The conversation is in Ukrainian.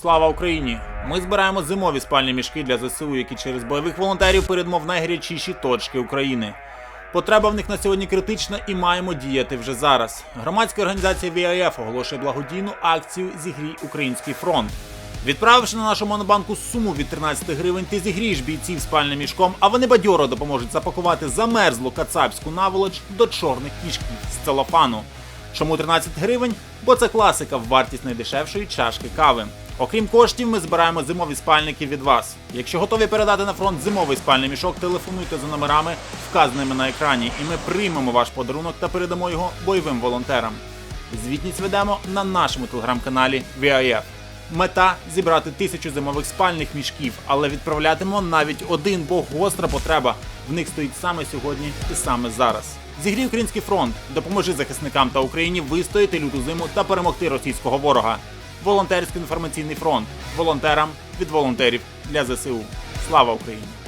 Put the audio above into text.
Слава Україні! Ми збираємо зимові спальні мішки для ЗСУ, які через бойових волонтерів передмо в найгарячіші точки України. Потреба в них на сьогодні критична і маємо діяти вже зараз. Громадська організація VIF оголошує благодійну акцію Зігрій Український фронт. Відправивши на нашу монобанку суму від 13 гривень, ти зігрієш бійців спальним мішком, а вони бадьоро допоможуть запакувати замерзлу кацапську наволоч до чорних кішків з целофану. Чому 13 гривень? Бо це класика в вартість найдешевшої чашки кави. Окрім коштів, ми збираємо зимові спальники від вас. Якщо готові передати на фронт зимовий спальний мішок, телефонуйте за номерами, вказаними на екрані, і ми приймемо ваш подарунок та передамо його бойовим волонтерам. Звітність ведемо на нашому телеграм-каналі VIF. Мета зібрати тисячу зимових спальних мішків, але відправлятимо навіть один, бо гостра потреба в них стоїть саме сьогодні і саме зараз. Зігрій український фронт, допоможи захисникам та Україні вистояти люту зиму та перемогти російського ворога. Волонтерський інформаційний фронт волонтерам від волонтерів для ЗСУ. Слава Україні!